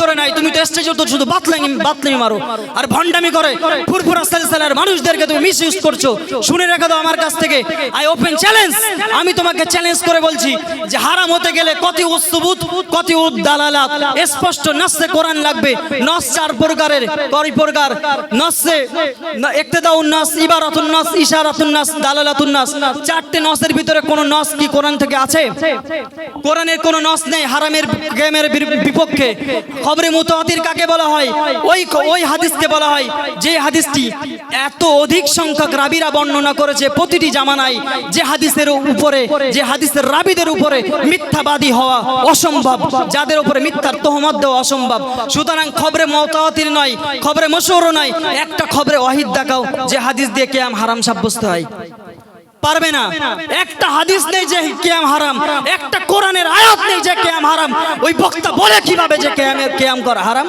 ভিতরে নাই, তুমি তো স্টেজে তো শুধু বাতলামি বাতলামি মারো। আর ভণ্ডামি করে। ফুরফুরা সালসালার মানুষদেরকে তুমি মিস ইউজ করছ। শুনে রেখে দাও আমার কাছ থেকে। আই ওপেন চ্যালেঞ্জ আমি তোমাকে চ্যালেঞ্জ করে বলছি যে হারাম হতে গেলে কত উসবুত কত উদ্দালালাত স্পষ্ট নসে কোরআন লাগবে। নস চার প্রকারের। কয় প্রকার? নসে ইক্তেদাউন নাস, ইবারাতুন নাস, ইশারাতুন নাস, দালালাতুন নাস। চারটে নসের ভিতরে কোন নস কি কোরআন থেকে আছে? কোরআনের কোনো নস নেই হারামের, গেমের বিপক্ষে। খবরে মুতাওয়াতির কাকে বলা হয়? ওই ওই হাদিসকে বলা হয়। যে হাদিসটি এত অধিক সংখ্যক রাবিরা বর্ণনা করেছে প্রতিটি জামানায়, যে হাদিসের উপরে, যে হাদিসের রাবিদের উপরে মিথ্যাবাদী হওয়া অসম্ভব, যাদের উপরে মিথ্যার তোহমত দেওয়া অসম্ভব। সুতরাং খবরে মতাওয়াতির নয়, খবরে মশহুরও নয়, একটা খবরে ওয়াহিদ দেখাও, যে হাদিস দিয়ে কেয়াম হারাম সাব্যস্ত হয়। পারবে না? একটা হাদিস নেই যে কেয়াম হারাম, একটা কোরআনের আয়াত নেই যে কেয়াম হারাম। ওই বক্তা বলে কীভাবে যে কেয়ামের কেয়াম করা হারাম?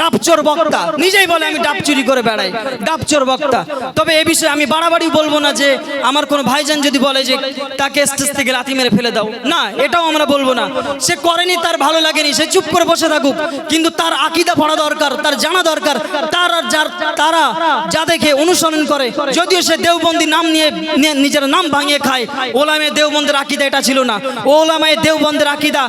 ডাবচোর বক্তা। নিজেই বলে, আমি ডাব চুরি করে বেড়াই। ডাবচোর বক্তা। তবে এ বিষয়ে আমি বাড়াবাড়ি বলব না যে, আমার কোনো ভাইজান যদি বলে যে, তাকে স্টেজ থেকে লাথি মেরে ফেলে দাও। না, এটাও আমরা বলব না। সে করেনি, তার ভালো লাগেনি। সে চুপ করে বসে থাকুক। কিন্তু তার আকিদা পড়া দরকার, তার জানা দরকার। তার যার, তারা যা দেখে অনুসরণ করে। যদিও সে দেওবন্দি নাম নিয়ে নিজের নাম ভাঙিয়ে খায় ওলামে দেওবন্দের আকিদা এটা ছিল না। ওলামায়ে দেওবন্দের আকিদা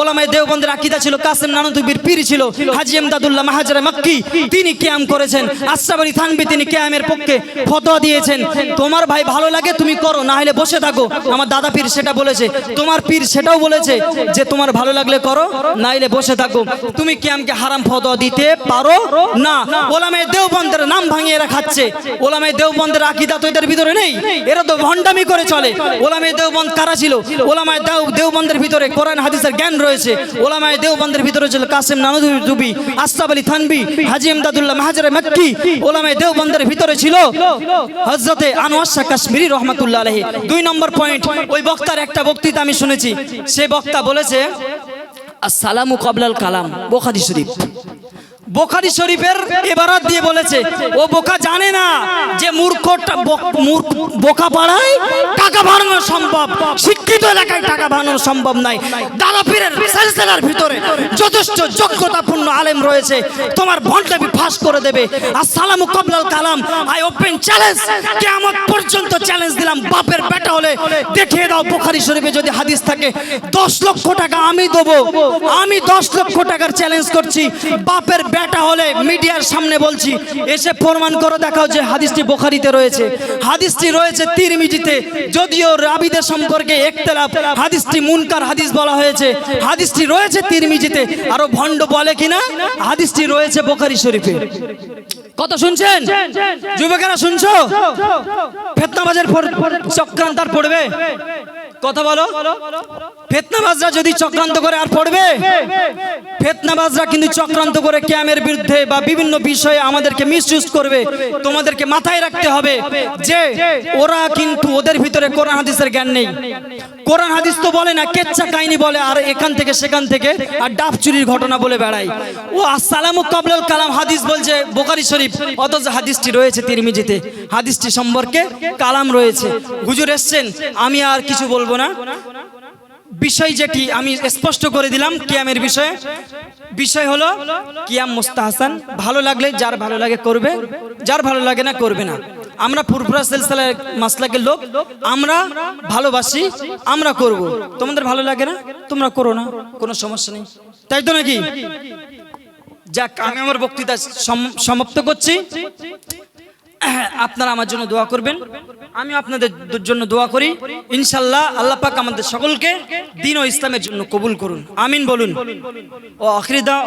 ওলামায়ে দেওবন্দের আকিদা ছিল কাসেম নানতুবির পীর ছিল, হাজি এমদাদুল্লাহ মাহাজারে মাক্কি, তিনি কিয়াম করেছেন। আশরাফ আলী থানবি তিনি কিয়ামের পক্ষে ফতোয়া দিয়েছেন। তোমার ভাই ভালো লাগে, তুমি করো, না হলে বসে থাকো। আমার দাদা পীর সেটা বলেছে। তোমার পীর সেটাও বলেছে যে, তোমার ভালো লাগলে করো, না হলে বসে থাকো। তুমি কিয়ামকে হারাম ফতোয়া দিতে পারো না। ওলামায়ে দেওবন্দের নাম ভাঙিয়ে এরা খাচ্ছে। ওলামায়ে দেওবন্দের আকিদা তো এদের ভিতরে নেই। এরা তো ভণ্ডামি করে চলে। ওলামায়ে দেওবন্দ কারা ছিল? ওলামায়ে দেও দেওবন্দের ভিতরে কোরআন, হাদিসের জ্ঞান রয়েছে। ওলামায়ে দেওবন্দের ভিতরে ছিল কাসেম নানুদুবি, আশরাফ আলী থানবি, হাজি এমদাদুল্লাহ মাহাজারে মাক্কি। ওলামায়ে দেওবন্দের ভিতরে ছিল হযরতে আনোয়ার কাশ্মীরি রহমাতুল্লাহ আলাইহি। দুই নম্বর পয়েন্ট, ওই বক্তার একটা বক্তৃতা আমি শুনেছি। সে বক্তা বলেছে, আসসালামু কবলাল কালাম, বোখারি শরীফ। বোখারি শরীফের এবারাত দিয়ে বলেছে, ও বোকা জানে না যে মূর্খটা মূর্খ বোকা পাড়ায় টাকা বানানো সম্ভব। শিক্ষিত এলাকায় টাকা বানানো সম্ভব নাই। দাদাপীরের সেলসেলার ভিতরে যথেষ্ট যোগ্যতাপূর্ণ আলেম রয়েছে। তোমার ভন্ডামি ফাঁস করে দেবে। আসসালামু কবলাল কালাম আই ওপেন চ্যালেঞ্জ কিয়ামত পর্যন্ত চ্যালেঞ্জ দিলাম। বাপের বেটা হলে দেখিয়ে দাও বোখারি শরীফে যদি হাদিস থাকে। দশ লক্ষ টাকা আমি দেবো। আমি দশ লক্ষ টাকার চ্যালেঞ্জ করছি। বাপের বেটা হলে মিডিয়ার বলছি, এসে প্রমাণ করে, দেখাও যে হাদিসটি বোখারিতে রয়েছে। হাদিসটি রয়েছে তিরমিজিতে, যদিও রাবিদের সম্পর্কে একতলাপ হাদিসটি মুনকার হাদিস বলা হয়েছে। হাদিসটি রয়েছে তিরমিজিতে, আরও ভণ্ড বলে কিনা? হাদিসটি রয়েছে বোখারি শরীফে। কত শুনছেন? যুবকেরা শুনছো? ফেতনাবাজের পর- চক্রান্ত আর পড়বে? কথা বলো। ফেতনাবাজরা যদি চক্রান্ত করে আর পড়বে, ফেতনাবাজরা কিন্তু চক্রান্ত করে ক্যামের বিরুদ্ধে বা বিভিন্ন বিষয়ে আমাদেরকে মিসইউজ করবে, তোমাদেরকে মাথায় রাখতে হবে যে ওরা কিন্তু ওদের ভিতরে কোরআন, হাদিসের জ্ঞান নেই। কোরআন হাদিস তো বলে না কেচ্চা কাহিনী বলে, আর এখান থেকে সেখান থেকে আর ডাব চুরির ঘটনা বলে বেড়ায়। ও আসসালামু কাবলাল কালাম হাদিস বলছে বোকারি শরীফ, অথচ হাদিসটি রয়েছে তিরমিজিতে। হাদিসটি সম্পর্কে কালাম রয়েছে। হুজুর এসছেন, আমি আর কিছু বলব না। বিষয় যেটি আমি স্পষ্ট করে দিলাম কিয়ামের বিষয়ে। বিষয় হলো, কিয়াম মুস্তাহাসান, ভালো লাগলে যার ভালো লাগে করবে, যার ভালো লাগে না করবে না। আমরা ফুরফুরা সেলসালার মাসলাকের লোক, আমরা ভালোবাসি, আমরা করব। তোমাদের ভালো লাগে না? তোমরা করো না, কোনো সমস্যা নেই। তাই তো নাকি? যাক, আমি আমার বক্তৃতা সম- সমাপ্ত করছি। আপনারা আমার জন্য দোয়া করবেন। আমি আপনাদের জন্য দোয়া করি। ইনশাল্লাহ আল্লাহ পাক আমাদের সকলকে দিন ও ইসলামের জন্য কবুল করুন। আমিন বলুন। ও আখরিদা